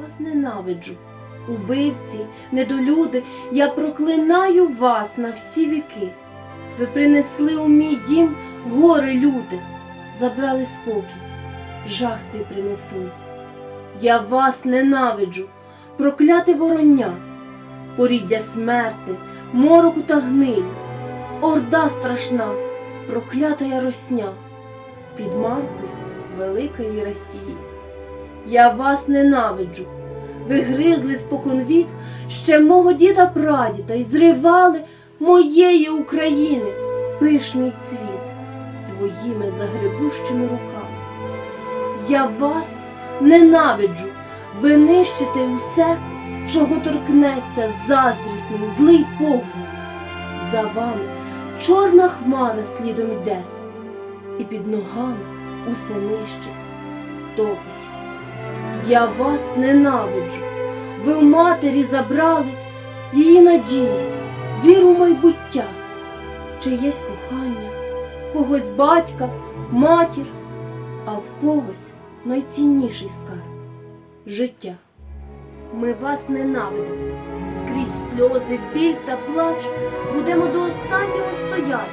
вас ненавиджу. Убивці, недолюди, я проклинаю вас на всі віки. Ви принесли у мій дім горе люте, забрали спокій, жах цей принесли. Я вас ненавиджу, прокляте вороння, поріддя смерти, мороку та гнилі, орда страшна, проклята яросня, під маркою великої Росії. Я вас ненавиджу. Ви гризли споконвік ще мого діда прадіда і зривали моєї України пишний цвіт своїми загребущими руками. Я вас ненавиджу, ви нищите усе, чого торкнеться заздрісний злий погляд. За вами чорна хмара слідом йде, і під ногами усе нижче топить. Я вас ненавиджу. Ви в матері забрали її надію, віру в майбуття, чиєсь кохання, когось батька, матір, а в когось найцінніший скарб життя. Ми вас ненавидимо. Скрізь сльози, біль та плач будемо до останнього стояти,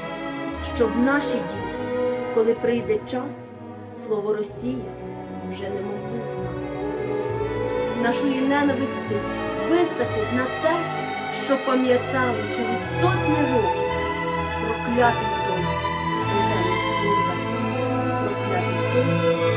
щоб наші діти, коли прийде час, слово Росія вже не могли знати. Нашої ненависті вистачить на те, що пам'ятали через сотні років проклятий той, хто чужу проклятий той,